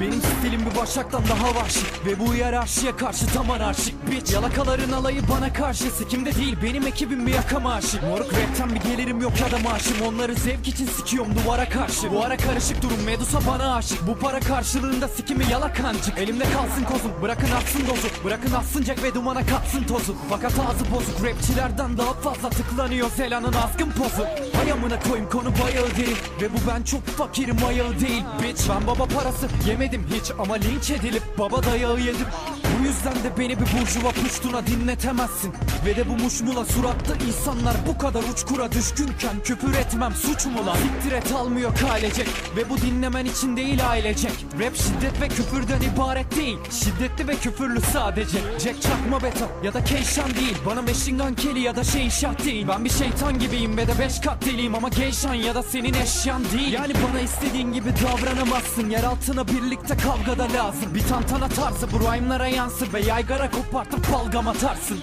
Benim stilim bir başaktan daha vahşi. Ve bu hiyerarşiye karşı tam anarşik. Bitch Yalakaların alayı bana karşı. Sikimde değil benim ekibim bir yakama aşık Moruk rapten bir gelirim yok ya da maaşım. Onları zevk için sikiyorum duvara karşı. Bu ara karışık durum Medusa bana aşık. Bu para karşılığında sikimi yalakancık. Elimde kalsın kozum bırakın atsın dozu Bırakın atsın Jack ve dumana katsın tozu Fakat ağzı bozuk rapçilerden daha fazla tıklanıyor Zela'nın azgın pozu. Hay amına koyayım konu bayağı değil. Ve bu ben çok fakirim ayağı değil. Bitch ben baba parası yemedim hiç Ama linç edilip baba dayağı yedim yüzden de beni bir burjuva puştuna dinletemezsin. Ve de bu muşmula suratlı insanlar bu kadar uçkura düşkünken Küfür etmem suç mu lan? Siktir almıyor kalecek Ve bu dinlemen için değil ailecek. Rap şiddet ve küfürden ibaret değil. Şiddetli ve küfürlü sadece. Jack çakma beta ya da Keyşan değil. Bana Machine Gun Kelly ya da şey değil. Ben bir şeytan gibiyim ve de beş kat deliyim Ama Geyşan ya da senin eşyan değil. Yani bana istediğin gibi davranamazsın. Yer altına birlikte kavgada lazım. Bir tantana tarzı bu rhyme'lara Ve yaygara kopartıp balgam atarsın